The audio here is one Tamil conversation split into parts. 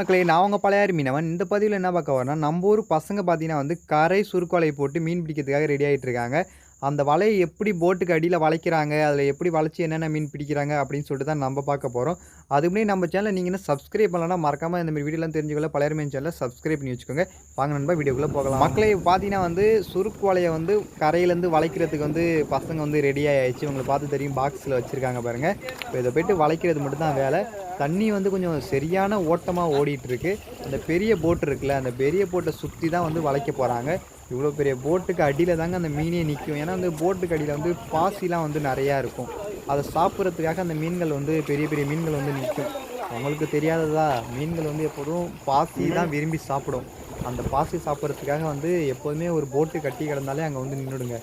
மக்களே நான் அவங்க பழையாறு மீனவன். இந்த பதிவில் என்ன பார்க்க வரேன்னா நம்ம ஊர் பசங்க பார்த்தீங்கன்னா வந்து கரை சுருக்கொலை போட்டு மீன் பிடிக்கிறதுக்காக ரெடி ஆகிட்டு இருக்காங்க. அந்த வலையை எப்படி போட்டுக்கு அடியில் வளைக்கிறாங்க அதில் எப்படி வளைச்சி என்னென்ன மீன் பிடிக்கிறாங்க அப்படின்னு சொல்லிட்டு தான் நம்ம பார்க்க போகிறோம் அதுக்கு நம்ம சேனலை நீங்கள் என்ன சப்ஸ்கிரைப் பண்ணலாம் மறக்காமல் இந்த மாதிரி வீடியோலாம் தெரிஞ்சுக்கல பழைய மீன் சேனலை சப்ஸ்கிரைப் பண்ணி வச்சுக்கோங்க. வாங்க நண்பா வீடியோக்குள்ளே போகலாம். மக்களை பார்த்தீங்கன்னா வந்து சுருக்கு வலையை வந்து கரையிலேருந்து வளைக்கிறதுக்கு வந்து பசங்க வந்து ரெடி ஆகிடுச்சு உங்களை பார்த்து தெரியும் பாக்ஸில் வச்சுருக்காங்க பாருங்கள் இப்போ இதை போயிட்டு வளைக்கிறது மட்டும்தான் வேலை. தண்ணி வந்து கொஞ்சம் சரியான ஓட்டமாக ஓடிட்டுருக்கு அந்த பெரிய போட் இருக்குல்ல அந்த பெரிய போட்டை சுற்றி தான் வந்து வளைக்க போகிறாங்க இவ்வளோ பெரிய போட்டுக்கு அடியில் தாங்க அந்த மீனே நிற்கும் ஏன்னா வந்து போட்டுக்கு அடியில் வந்து பாசிலாம் வந்து நிறையா இருக்கும். அதை சாப்பிட்றதுக்காக அந்த மீன்கள் வந்து பெரிய பெரிய மீன்கள் வந்து நிற்கும் அவங்களுக்கு தெரியாததா? மீன்கள் வந்து எப்போதும் பாசி தான் விரும்பி சாப்பிடும். அந்த பாசி சாப்பிட்றதுக்காக வந்து எப்போதுமே ஒரு போட்டு கட்டி கிடந்தாலே அங்கே வந்து நின்றுடுங்க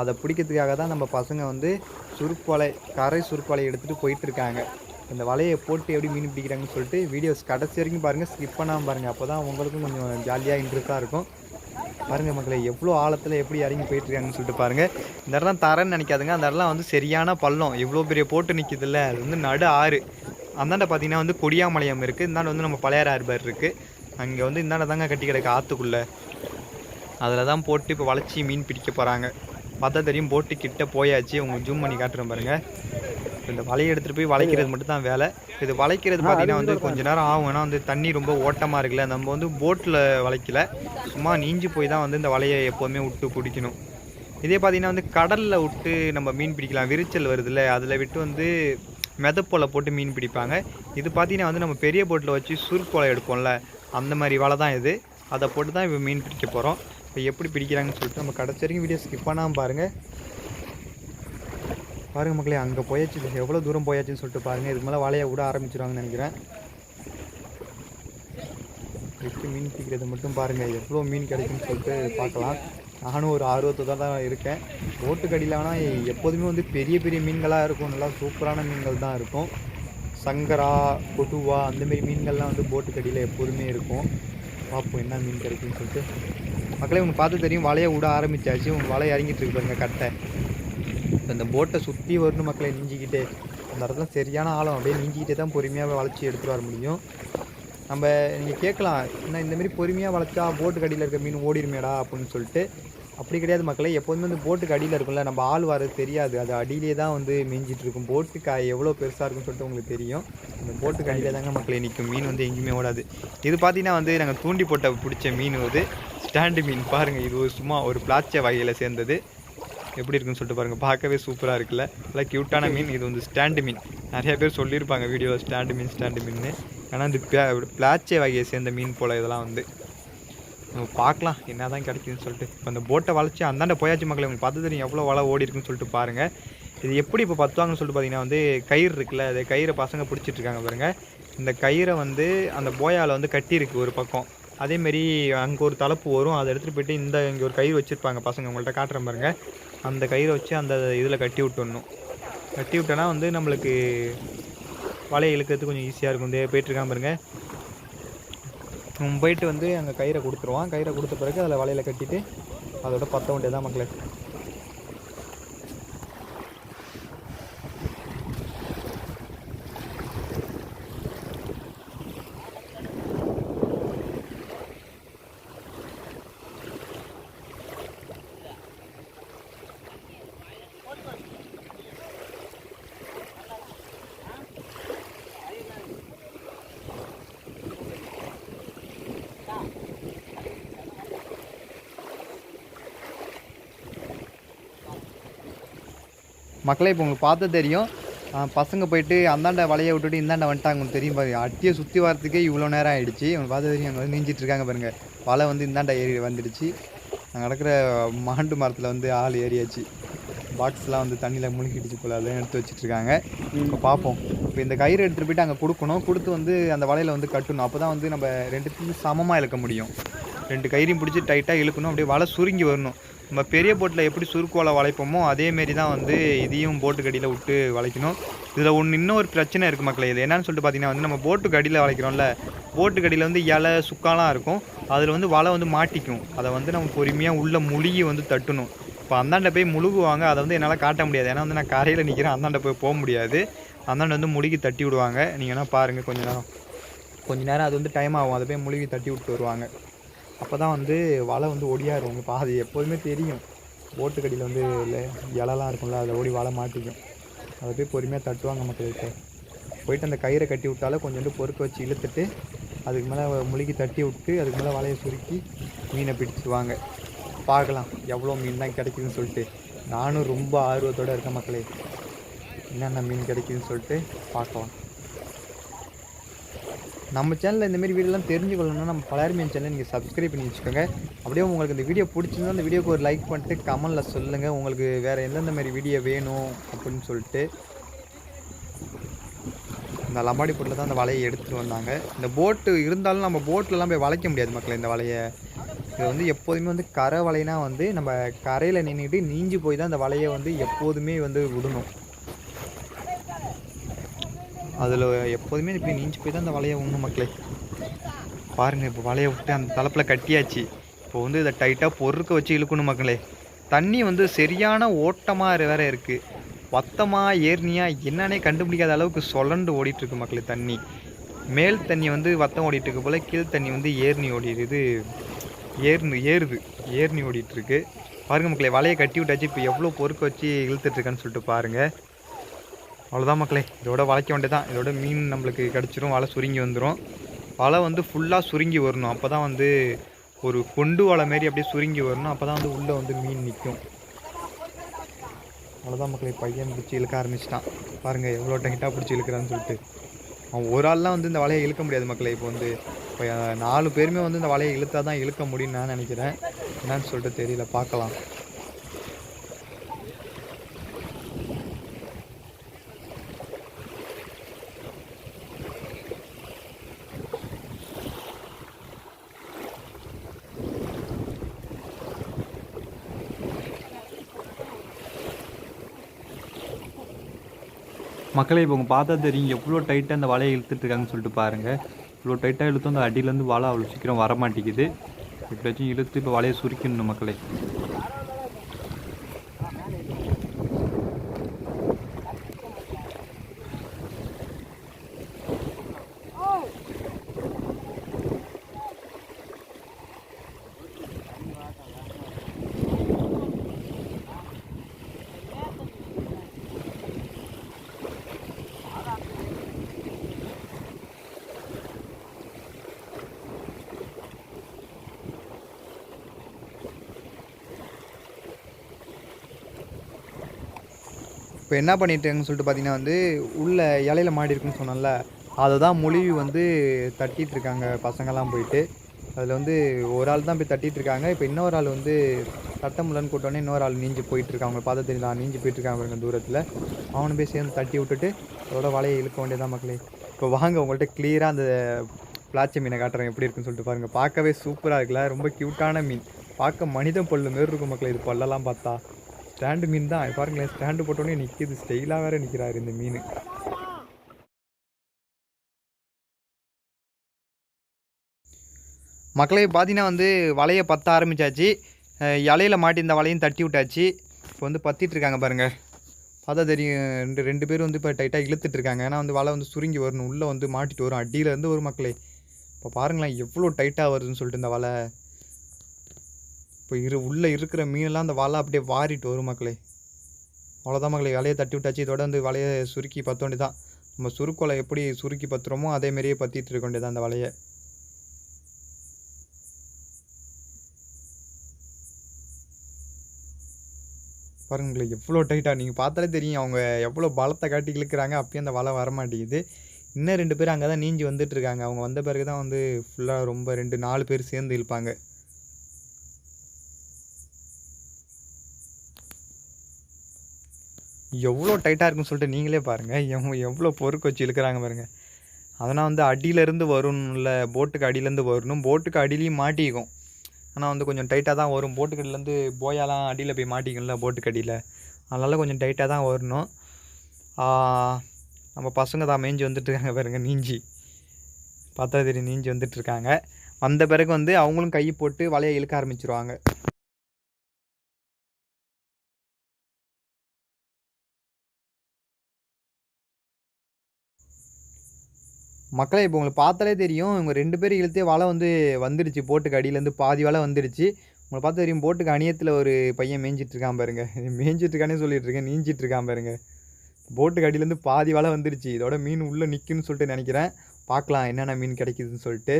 அதை பிடிக்கிறதுக்காக தான் நம்ம பசங்க வந்து சுருப்பலை கரை சுருப்பலை எடுத்துகிட்டு போயிட்டுருக்காங்க. இந்த வலையை போட்டு எப்படி மீன் பிடிக்கிறாங்கன்னு சொல்லிட்டு வீடியோஸ் கடைசி வரைக்கும் பாருங்கள் ஸ்கிப் பண்ணாமல் பாருங்கள் அப்போ தான் உங்களுக்கும் கொஞ்சம் ஜாலியாக இன்ட்ரெஸ்ட்டாக இருக்கும். பாருங்கள் மக்களை எவ்வளோ ஆழத்தில் எப்படி இறங்கி போயிட்டுருக்காங்கன்னு சொல்லிட்டு பாருங்கள் இந்த இடம்லாம் தரேன்னு நினைக்காதுங்க. அந்த இடம்லாம் வந்து சரியான பள்ளம். இவ்வளோ பெரிய போட்டு நிற்கிதுல்ல அது வந்து நடு ஆறு. அந்தாண்ட பார்த்தீங்கன்னா வந்து கொடியாமலையம் இருக்குது இந்தாண்ட வந்து நம்ம பழையார் ஆர்பர் இருக்குது அங்கே வந்து இந்தாண்ட தாங்க கட்டி கிடக்கு ஆற்றுக்குள்ளே அதில் தான் போட்டு இப்போ வளைச்சி மீன் பிடிக்க போகிறாங்க பார்த்தா தெரியும் போட்டு கிட்ட போயாச்சு. உங்களுக்கு ஜூம் பண்ணி காட்டுறேன் பாருங்கள் இந்த வலையை எடுத்துகிட்டு போய் வளைக்கிறது மட்டும் தான் வேலை. இது வளைக்கிறது பார்த்தீங்கன்னா வந்து கொஞ்ச நேரம் ஆகும். ஏன்னா வந்து தண்ணி ரொம்ப ஓட்டமாக இருக்குல்ல. நம்ம வந்து போட்டில் வளைக்கல. சும்மா நீஞ்சி போய் தான் வந்து இந்த வலையை எப்போதுமே விட்டு பிடிக்கணும். இதே பார்த்தீங்கன்னா வந்து கடலில் விட்டு நம்ம மீன் பிடிக்கலாம். விரிச்சல் வருதுல்ல. அதில் விட்டு வந்து மெதப்போலை போட்டு மீன் பிடிப்பாங்க. இது பார்த்தீங்கன்னா வந்து நம்ம பெரிய போட்டில் வச்சு சுருக்கோலை எடுப்போம்ல. அந்த மாதிரி வலை தான் இது. அதை போட்டு தான் இப்போ மீன் பிடிக்க போகிறோம் இப்போ எப்படி பிடிக்கிறாங்கன்னு சொல்லிட்டு நம்ம கடைசி வரைக்கும் வீடியோ ஸ்கிப் பண்ணாமல் பாருங்கள் பாருங்கள் மக்களே அங்கே போயாச்சு. எவ்வளோ தூரம் போயாச்சுன்னு சொல்லிட்டு பாருங்கள் இதுக்கு மேலே வலையை விட ஆரம்பிச்சிருவாங்கன்னு நினைக்கிறேன். எப்படி மீன் பிடிக்கிறது மட்டும் பாருங்கள் எவ்வளோ மீன் கிடைக்குன்னு சொல்லிட்டு பார்க்கலாம். நானும் ஒரு ஆர்வத்தை தான் இருக்கேன். ஓட்டுக்கடியில் ஆனால் எப்போதுமே வந்து பெரிய பெரிய மீன்களாக இருக்கும். நல்லா சூப்பரான மீன்கள் தான் இருக்கும். சங்கரா கொட்டுவா அந்தமாரி மீன்கள்லாம் வந்து போட்டுக்கடியில் எப்போதுமே இருக்கும். பார்ப்போம் என்ன மீன் கிடைக்குன்னு சொல்லிட்டு. மக்களே உங்களுக்கு பார்த்து தெரியும். வலையை விட ஆரம்பிச்சாச்சு. உங்கள் வலை இறங்கிட்டு இருக்கு பாருங்க கட்டை. இப்போ இந்த போட்டை சுற்றி வரணும் மக்களை நீஞ்சிக்கிட்டே அந்த இடத்துல சரியான ஆழம் அப்படியே நீஞ்சிக்கிட்டே தான் பொறுமையாக வளர்ச்சி எடுத்துகிட்டு வர முடியும். நம்ம நீங்கள் கேட்கலாம் ஏன்னா இந்தமாரி பொறுமையாக வளர்த்தா போட்டுக்கு அடியில் இருக்க மீன் ஓடிருமேடா அப்படின்னு சொல்லிட்டு அப்படி கிடையாது மக்களே. எப்போதுமே வந்து போட்டுக்கு அடியில் இருக்கும்ல நம்ம ஆள் வர தெரியாது. அது அடியிலே தான் வந்து மிஞ்சிட்டு இருக்கும். போட்டுக்கு எவ்வளோ பெருசாக இருக்குன்னு சொல்லிட்டு உங்களுக்கு தெரியும். அந்த போட்டுக்கு அடியில் தாங்க மக்களே நிற்கும். மீன் வந்து எங்கேயுமே ஓடாது. இது பார்த்தீங்கன்னா வந்து நாங்கள் தூண்டி போட்ட பிடிச்ச மீன் வந்து ஸ்டாண்டு மீன் பாருங்கள் இது ஒரு சும்மா ஒரு பிளாச்ச வகையில் சேர்ந்தது. எப்படி இருக்குன்னு சொல்லிட்டு பாருங்கள் பார்க்கவே சூப்பராக இருக்குல்ல. நல்லா க்யூட்டான மீன். இது வந்து ஸ்டாண்டு மீன். நிறைய பேர் சொல்லியிருப்பாங்க வீடியோவில் ஸ்டாண்டு மீன் ஸ்டாண்டு மீன் ஆனால் இந்த பிளாச்சே வகையை சேர்ந்த மீன் போல் இதெல்லாம் வந்து. நம்ம பார்க்கலாம். என்ன தான் கிடைக்குதுன்னு சொல்லிட்டு. இப்போ அந்த போட்டை வளைச்சி அந்தாண்ட போயாச்சு மக்களை. உங்களுக்கு பார்த்து தெரியும் எவ்வளோ வலை ஓடி இருக்குன்னு சொல்லிட்டு பாருங்கள் இது எப்படி இப்போ பத்துவாங்கன்னு சொல்லிட்டு பார்த்தீங்கன்னா வந்து கயிறு இருக்குல்ல. அது கயிறை பசங்க பிடிச்சிட்ருக்காங்க பாருங்கள் இந்த கயிறை வந்து அந்த போயாவில் வந்து கட்டியிருக்கு ஒரு பக்கம். அதேமாரி அங்கே ஒரு தலைப்பு வரும். அதை எடுத்துகிட்டு போயிட்டு இந்த இங்கே ஒரு கயிறு வச்சுருப்பாங்க பசங்க உங்கள்கிட்ட காட்டுறேன் பாருங்க. அந்த கயிறை வச்சு அந்த இதில் கட்டி விட்டுடணும். கட்டி விட்டோன்னா வந்து நம்மளுக்கு வலையை இழுக்கிறது கொஞ்சம் ஈஸியாக இருக்கும். இந்த போயிட்டுருக்காம பாருங்க. போயிட்டு வந்து அங்கே கயிறை கொடுத்துருவான். கயிறை கொடுத்த பிறகு அதில் வலையில் கட்டிட்டு அதோட பற்ற வேண்டியதான் மக்களுக்கு மக்களே இப்போ உங்களுக்கு பார்த்து தெரியும். பசங்க போயிட்டு அந்தாண்ட வலையை விட்டுட்டு இந்தாண்ட வந்துட்டாங்க. உங்களுக்கு தெரியும் பாருங்க. அட்டியை சுற்றி வரத்துக்கே இவ்வளோ நேரம் ஆகிடுச்சு உங்களுக்கு பார்த்து தெரியும். அங்கே வந்து நீஞ்சிட்டு இருக்காங்க வலை வந்து இந்தாண்ட ஏறி வந்துடுச்சு. அங்கே நடக்கிற மாண்டு மரத்தில் வந்து ஆள் ஏறியாச்சு. பாக்ஸ்லாம் வந்து தண்ணியில் முழுகிடுச்சு போல. அதெல்லாம் எடுத்து வச்சுட்ருக்காங்க இப்போ பார்ப்போம். இப்போ இந்த கயிறு எடுத்துகிட்டு போயிட்டு அங்கே கொடுக்கணும். கொடுத்து வந்து அந்த வலையில் வந்து கட்டணும். அப்போ தான் வந்து நம்ம ரெண்டுத்துக்கும் சமமாக இழுக்க முடியும். ரெண்டு கயிறையும் பிடிச்சி டைட்டாக இழுக்கணும். அப்படியே வலை சுருங்கி வரணும். நம்ம பெரிய போட்டில் எப்படி சுருக்கோலை வளைப்போமோ அதேமாரி தான் வந்து இதையும் போட்டு கடியில் விட்டு வளைக்கணும். இதில் ஒன்று இன்னொரு பிரச்சனை இருக்குது மக்களே இது என்னன்னு சொல்லிட்டு பார்த்தீங்கன்னா வந்து நம்ம போட்டு கடியில் வளைக்கிறோம்ல போட்டு கடியில் வந்து இலை சுக்காலாம் இருக்கும். அதில் வந்து வலை வந்து மாட்டிக்கும். அதை வந்து நம்ம பொறுமையாக உள்ள முழுகி வந்து தட்டணும். இப்போ அந்தாண்ட போய் முழுகுவாங்க அதை வந்து என்னால் காட்ட முடியாது. ஏன்னா வந்து நான் கரையில் நிற்கிறேன் அந்தாண்ட போய் போக முடியாது. அந்தாண்ட வந்து முழுகி தட்டி விடுவாங்க. நீங்கள் வேணால் பாருங்கள் கொஞ்ச நேரம். கொஞ்ச நேரம் அது வந்து டைம் ஆகும். அதை போய் முழுகி தட்டி விட்டு வருவாங்க. அப்போ தான் வந்து வலை வந்து ஒடியாரும் இப்போ அது எப்போதுமே தெரியும். ஓட்டுக்கடியில் வந்து இல்லை இலலாம் இருக்கும்ல அதில் ஓடி வலை மாட்டிக்கும். அதை போய் பொறுமையாக தட்டுவாங்க மக்கள்கிட்ட. போயிட்டு அந்த கயிறை கட்டி விட்டாலும் கொஞ்சோண்டு பொறுக்க வச்சு இழுத்துட்டு அதுக்கு மேலே முழுகி தட்டி விட்டு அதுக்கு மேலே வலையை சுருக்கி மீனை பிடிச்சிடுவாங்க பார்க்கலாம் எவ்வளோ மீன் தான் கிடைக்குதுன்னு சொல்லிட்டு. நானும் ரொம்ப ஆர்வத்தோடு இருக்கேன் மக்களே. என்னென்ன மீன் கிடைக்குதுன்னு சொல்லிட்டு பார்க்கலாம். நம்ம சேனலில் இந்தமாரி வீடியோலாம் வீடியோலாம் தெரிஞ்சுக்கொள்ளணும்னா நம்ம பலர் சேனலை சேனல் நீங்கள் சப்ஸ்கிரைப் பண்ணி வச்சுக்கோங்க. அப்படியே உங்களுக்கு இந்த வீடியோ பிடிச்சிருந்தா அந்த வீடியோக்கு ஒரு லைக் பண்ணிட்டு கமெண்டில் சொல்லுங்கள் உங்களுக்கு வேறு எந்தெந்த மாதிரி வீடியோ வேணும் அப்படின்னு சொல்லிட்டு. இந்த லம்பாடி போட்டில் தான் அந்த வலையை எடுத்துகிட்டு வந்தாங்க. இந்த போட்டு இருந்தாலும் நம்ம போட்டிலலாம் போய் வளைக்க முடியாது மக்கள் இந்த வலையை. இது வந்து எப்போதுமே வந்து கரை வலைனா வந்து நம்ம கரையில் நின்றுட்டு நீஞ்சி போய் தான் அந்த வலையை வந்து எப்போதுமே வந்து விடணும். அதில் எப்போதுமே இப்படி நீஞ்சி போய் தான் அந்த வலையை உண்ணும் மக்களே. பாருங்கள் இப்போ வலையை விட்டு அந்த தலைப்பில் கட்டியாச்சு. இப்போ வந்து இதை டைட்டாக பொறுக்க வச்சு இழுக்கணும் மக்களே. தண்ணி வந்து சரியான ஓட்டமாக வேற இருக்குது வத்தமாக ஏர்னியா என்னன்னே கண்டுபிடிக்காத அளவுக்கு சொலண்டு ஓடிட்டுருக்கு மக்களே தண்ணி. மேல் தண்ணி வந்து வத்தம் ஓடிட்டு இருக்கு போல் கீழ் தண்ணி வந்து ஏர்னி ஓடிடுது ஏர்னு ஏறுது. ஏர்னி ஓடிட்டுருக்கு பாருங்கள் பாருங்க மக்களே வலையை கட்டி விட்டாச்சு. இப்போ எவ்வளோ பொறுக்க வச்சு இழுத்துட்ருக்கான்னு சொல்லிட்டு பாருங்கள் அவ்வளோதான் மக்களே. இதோட வளைக்க வேண்டியதான் இதோட மீன் நம்மளுக்கு கிடச்சிரும். வலை சுருங்கி வந்துடும் வலை வந்து ஃபுல்லாக சுருங்கி வரணும். அப்போ தான் வந்து ஒரு கொண்டு வலை மாரி அப்படியே சுருங்கி வரணும். அப்போ தான் வந்து உள்ளே வந்து மீன் நிற்கும் அவ்வளோதான் மக்களே. பையன் பிடிச்சி இழுக்க ஆரம்பிச்சிட்டான். பாருங்கள் எவ்வளோ டைட்டாக பிடிச்சி இழுக்கிறான்னு சொல்லிட்டு. அவன் ஒரு ஆள்லாம் வந்து இந்த வலையை இழுக்க முடியாது மக்களே. இப்போ வந்து இப்போ நாலு பேருமே வந்து இந்த வலையை இழுத்தா தான் இழுக்க முடியும்னு நான் நினைக்கிறேன். என்னன்னு சொல்லிட்டு தெரியல. பார்க்கலாம். மக்களை இப்போ உங்கள் பார்த்தா தெரியும் எவ்வளோ டைட்டாக அந்த வலையை இழுத்துட்டுருக்காங்கன்னு சொல்லிட்டு பாருங்கள் இவ்வளோ டைட்டாக இழுத்தும் அந்த அடியிலேருந்து வலை அவ்வளோ சீக்கிரம் வர மாட்டேங்குது எப்படியாச்சும் இழுத்து இப்போ வலையை சுருக்கணும் மக்களை. இப்போ என்ன பண்ணிட்டுருங்கன்னு சொல்லிட்டு பார்த்தீங்கன்னா வந்து உள்ள இலையில மாடி இருக்குன்னு சொன்னேன்ல அதை தான் மொழிவி வந்து தட்டிகிட்டு இருக்காங்க பசங்கள்லாம் போயிட்டு. அதில் வந்து ஒரு ஆள் தான் போய் தட்டிகிட்டு இருக்காங்க. இப்போ இன்னொரு ஆள் வந்து தட்ட கூட்டோடனே இன்னொரு ஆள் நீஞ்சி போயிட்டுருக்காங்க இருக்காங்க. அவங்க பார்த்தா தெரியுதா? நீஞ்சி போயிட்டுருக்காங்க பாருங்க தூரத்தில். அவனை போய் சேர்ந்து தட்டி விட்டுட்டு அதோட வலையை இழுக்க வேண்டியதான் மக்களே. இப்போ வாங்க உங்கள்கிட்ட கிளியராக அந்த பிளாச்சி மீனை காட்டுறேன். எப்படி இருக்குன்னு சொல்லிட்டு பாருங்கள் பார்க்கவே சூப்பராக இருக்குல்ல. ரொம்ப க்யூட்டான மீன். பார்க்க மனித பல்லு மாரி இருக்கும் மக்களே. இது பல்லெல்லாம் பார்த்தா. ஸ்டாண்டு மீன் தான். பாருங்களேன் ஸ்டாண்டு போட்டோன்னே நிற்கிது ஸ்டைலாக வேறு நிற்கிறாரு இந்த மீன். மக்களே பார்த்தீங்கன்னா வந்து வலையை பற்ற ஆரம்பிச்சாச்சு. இலையில் இலையில மாட்டி இந்த வலையும் தட்டி விட்டாச்சு. இப்போ வந்து பற்றிட்டுருக்காங்க பாருங்கள் பார்த்தா தெரியும் ரெண்டு ரெண்டு பேரும் வந்து இப்போ டைட்டாக இழுத்துட்ருக்காங்க ஏன்னா வந்து வலை வந்து சுருங்கி வரணும். உள்ளே வந்து மாட்டிட்டு வரும். அடியிலேருந்து ஒரு மக்களே. இப்போ பாருங்களேன் எவ்வளோ டைட்டாக வருதுன்னு சொல்லிட்டு இந்த வலை. இப்போ இரு உள்ளே இருக்கிற மீனெல்லாம் அந்த வலை அப்படியே வாரிட்டு வரும் மக்களே. அவ்வளோதான் மக்களே வலையை தட்டி விட்டாச்சு. இதோட வந்து வலையை சுருக்கி பற்ற வேண்டியதான் நம்ம சுருக்கோலை எப்படி சுருக்கி பத்துறோமோ அதே மாதிரியே பற்றிட்டு இருக்க வேண்டியதான் அந்த வலையை. பாருங்களே எவ்வளோ டைட்டாக நீங்கள் பார்த்தாலே தெரியும். அவங்க எவ்வளோ பலத்தை காட்டி இழுக்கிறாங்க. அப்பயும் அந்த வலை வர மாட்டேங்குது இன்னும் ரெண்டு பேர் அங்கே தான் நீஞ்சி வந்துட்டு இருக்காங்க. அவங்க வந்த பிறகு தான் வந்து ஃபுல்லாக ரொம்ப ரெண்டு நாலு பேர் சேர்ந்து இழுப்பாங்க. எவ்வளோ டைட்டாக இருக்குன்னு சொல்லிட்டு நீங்களே பாருங்கள் எவ் எவ்வளோ பொறுக்கு வச்சு இழுக்கிறாங்க பாருங்கள் அதனால் வந்து அடியிலேருந்து வரும்ல போட்டுக்கு அடியிலேருந்து வரணும். போட்டுக்கு அடியிலையும் மாட்டிக்கும். ஆனால் வந்து கொஞ்சம் டைட்டாக தான் வரும். போட்டுக்கு அடியிலேருந்து போயாலாம் அடியில் போய் மாட்டிக்கும்ல போட்டுக்கு அடியில். அதனால் கொஞ்சம் டைட்டாக தான் வரணும். நம்ம பசங்க தான் மேய்ஞ்சி வந்துட்டுருக்காங்க பாருங்க நீஞ்சி. பார்த்தா நீஞ்சி வந்துட்டுருக்காங்க வந்த பிறகு வந்து அவங்களும் கை போட்டு வலையை இழுக்க ஆரம்பிச்சிருவாங்க. மக்களே இப்போ உங்களை பார்த்தாலே தெரியும் இவங்க ரெண்டு பேரும் இழுத்தே வலை வந்து வந்துடுச்சு போட்டுக்கு அடியிலேருந்து பாதி வலை வந்துடுச்சு உங்களை பார்த்து தெரியும் போட்டுக்கு அணியத்தில் ஒரு பையன் மேய்ஞ்சிட்ருக்கான் பாருங்க. மேய்ஞ்சிட்ருக்கானே இருக்கானே நீஞ்சிட்ருக்கான் நீஞ்சிட்டு இருக்கான் பாருங்க. போட்டுக்கு அடியிலேருந்து பாதி வலை வந்துடுச்சு இதோட மீன் உள்ளே நிற்குன்னு சொல்லிட்டு நினைக்கிறேன். பார்க்கலாம் என்னென்ன மீன் கிடைக்குதுன்னு சொல்லிட்டு.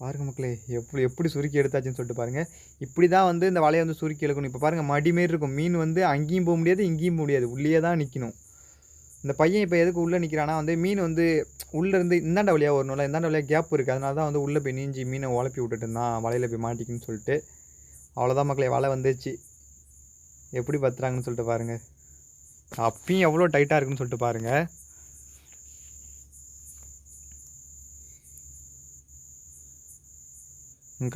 பாருங்க மக்களே எப்படி எப்படி சுருக்கி எடுத்தாச்சுன்னு சொல்லிட்டு பாருங்கள் இப்படி தான் வந்து இந்த வலையை வந்து சுருக்கி இழுக்கணும். இப்போ பாருங்கள் மடி மாரி இருக்கும். மீன் வந்து அங்கேயும் போக முடியாது இங்கேயும் போக முடியாது. உள்ளே தான் நிற்கணும் இந்த பையன் இப்போ எதுக்கு உள்ளே நிற்கிறானா வந்து மீன் வந்து உள்ளேருந்து இந்தாண்ட வழியாக வரணும்ல இந்தாண்ட வழியாக கேப் இருக்குது அதனால தான் வந்து உள்ளே போய் நீஞ்சி மீனை உழப்பி விட்டுட்டு இருந்தான். வலையில் போய் மாட்டிக்குன்னு சொல்லிட்டு. அவ்வளோதான் மக்களே வலை வந்துச்சு எப்படி பத்துறாங்கன்னு சொல்லிட்டு பாருங்கள் அப்பயும் எவ்வளோ டைட்டாக இருக்குன்னு சொல்லிட்டு பாருங்கள்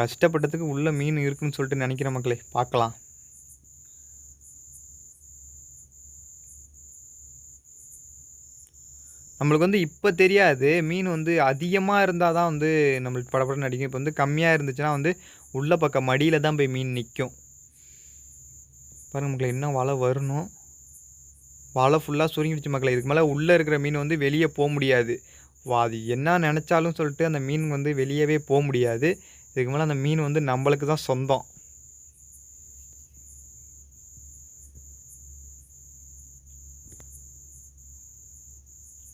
கஷ்டப்பட்டதுக்கு உள்ள மீன் இருக்குன்னு சொல்லிட்டு நினைக்கிற மக்களே பார்க்கலாம். நம்மளுக்கு வந்து இப்போ தெரியாது. மீன் வந்து அதிகமாக இருந்தால் தான் வந்து நம்மளுக்கு படப்படம் நடிக்கும். இப்போ வந்து கம்மியாக இருந்துச்சுன்னா வந்து உள்ள பக்கம் மடியில் தான் போய் மீன் நிற்கும் பாருங்கள் மக்களை இன்னும் வலை வரணும்? வலை ஃபுல்லாக சுருங்கிடுச்சு மக்களை. இதுக்கு மேலே உள்ளே இருக்கிற மீன் வந்து வெளியே போக முடியாது. வா அது என்ன நினச்சாலும் சொல்லிட்டு அந்த மீன் வந்து வெளியவே போக முடியாது. இதுக்கு மேலே அந்த மீன் வந்து நம்மளுக்கு தான் சொந்தம்.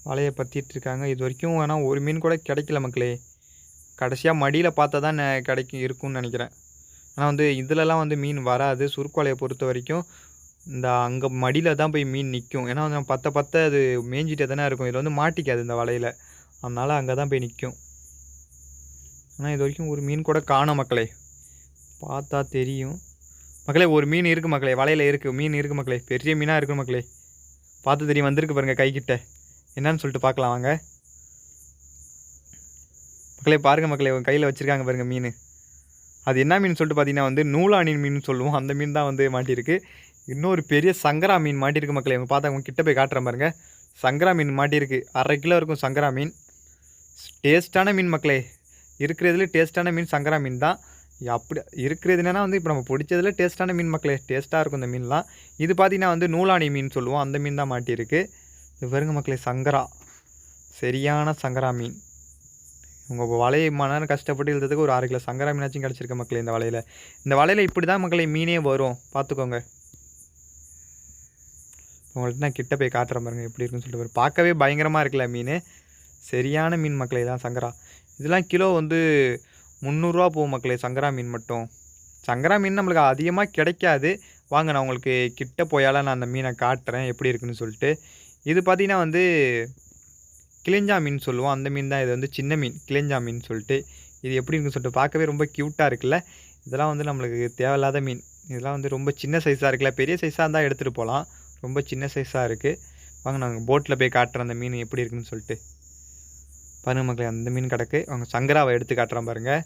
வலையை பற்றிட்டு இருக்காங்க. இது வரைக்கும் ஆனால் ஒரு மீன் கூட கிடைக்கல மக்களே. கடைசியாக மடியில் பார்த்தா தான் கிடைக்கும் இருக்கும்னு நினைக்கிறேன். ஆனால் வந்து இதிலலாம் வந்து மீன் வராது. சுருக்கோலையை பொறுத்த வரைக்கும் இந்த அங்கே மடியில் தான் போய் மீன் நிற்கும் ஏன்னா வந்து பத்த பத்த அது மேய்ஞ்சிட்டே தானே இருக்கும். இதில் வந்து மாட்டிக்காது இந்த வலையில். அதனால் அங்கே தான் போய் நிற்கும் ஆனால் இது வரைக்கும் ஒரு மீன் கூட காணும் மக்களே. பார்த்தா தெரியும். மக்களே ஒரு மீன் இருக்குது மக்களே. வலையில் இருக்குது மீன் இருக்குது மக்களே. பெரிய மீனாக இருக்குது மக்களே. பார்த்து தெரியும். வந்திருக்கு பாருங்கள் கைக்கிட்ட. என்னன்னு சொல்லிட்டு பார்க்கலாம் வாங்க. மக்களே பாருங்கள் மக்களே உங்கள் கையில் வச்சுருக்காங்க பாருங்கள் மீன். அது என்ன மீன் சொல்லிட்டு பார்த்தீங்கன்னா வந்து நூலாணி மீன் சொல்லுவோம். அந்த மீன் தான் வந்து மாட்டியிருக்கு. இன்னொரு பெரிய சங்கரா மீன் மாட்டியிருக்கு மக்களே. அவங்க பார்த்தா அவங்க கிட்ட போய் காட்டுறேன் பாருங்க. சங்கரா மீன் மாட்டியிருக்கு. அரை கிலோ இருக்கும் சங்கரா மீன். டேஸ்ட்டான மீன் மக்களே. இருக்கிறதுல டேஸ்ட்டான மீன் சங்கரா மீன் தான். அப்படி இருக்கிறது என்னென்னா வந்து இப்போ நம்ம பிடிச்சதுல டேஸ்ட்டான மீன் மக்களே. டேஸ்ட்டாக இருக்கும் இந்த மீன்லாம். இது பார்த்தீங்கன்னா வந்து நூலாணி மீன் சொல்லுவோம். அந்த மீன் தான் மாட்டியிருக்கு. இது பாருங்க மக்களே சங்கரா. சரியான சங்கரா மீன். உங்கள் வலையை மணி கஷ்டப்பட்டு இழுத்ததுக்கு ஒரு ஆறு கிலோ சங்கரா மீனாச்சும் கிடச்சிருக்கு மக்களே இந்த வலையில். இந்த வலையில் இப்படி தான் மக்களே மீனே வரும். பார்த்துக்கோங்க. உங்கள்ட்ட நான் கிட்ட போய் காட்டுறேன் பாருங்க எப்படி இருக்குன்னு சொல்லிட்டு பாரு. பார்க்கவே பயங்கரமாக இருக்குல்ல மீன். சரியான மீன் மக்களே தான் சங்கரா. இதெல்லாம் கிலோ வந்து முந்நூறுரூவா போகும் மக்களே சங்கரா மீன் மட்டும். சங்கரா மீன் நம்மளுக்கு அதிகமாக கிடைக்காது. வாங்க நான் உங்களுக்கு கிட்ட போயால நான் அந்த மீனை காட்டுறேன் எப்படி இருக்குன்னு சொல்லிட்டு. இது பார்த்தீங்கன்னா வந்து கிளிஞ்சா மீன் சொல்லுவோம். அந்த மீன் தான். இது வந்து சின்ன மீன் கிளிஞ்சா மீன் சொல்லிட்டு. இது எப்படி இருக்குன்னு சொல்லிட்டு பார்க்கவே ரொம்ப க்யூட்டாக இருக்குல்ல? இதெல்லாம் வந்து நம்மளுக்கு தேவையில்லாத மீன். இதெல்லாம் வந்து ரொம்ப சின்ன சைஸாக இருக்குல்ல? பெரிய சைஸாக இருந்தால் எடுத்துகிட்டு போகலாம். ரொம்ப சின்ன சைஸாக இருக்குது வாங்க நாங்கள் போட்டில் போய் காட்டுறோம் அந்த மீன் எப்படி இருக்குன்னு சொல்லிட்டு. பாருங்க மக்களே அந்த மீன் கிடக்கு. அவங்க சங்கராவை எடுத்து காட்டுறான் பாருங்கள்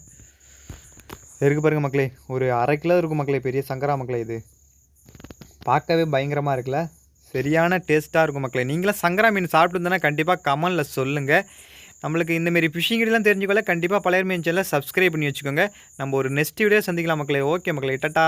இருக்கு பாருங்கள் மக்களே. ஒரு அரை கிலோ இருக்கும் மக்களே. பெரிய சங்கரா மக்களே இது. பார்க்கவே பயங்கரமாக இருக்குல்ல? சரியான டேஸ்ட்டாக இருக்கும் மக்களை. நீங்களும் சங்கரா மீன் சாப்பிட்டுருந்தேன்னா கண்டிப்பாக கமலில் சொல்லுங்கள் நம்மளுக்கு இந்தமாரி ஃபிஷிங் எல்லாம் தெரிஞ்சுக்கொள்ள கண்டிப்பாக பழைய மீன் சேனலை சப்ஸ்கிரைப் பண்ணி வச்சுக்கோங்க. நம்ம ஒரு நெக்ஸ்ட் வீடியோ சந்திக்கலாம் மக்களே. ஓகே மக்களே டட்டா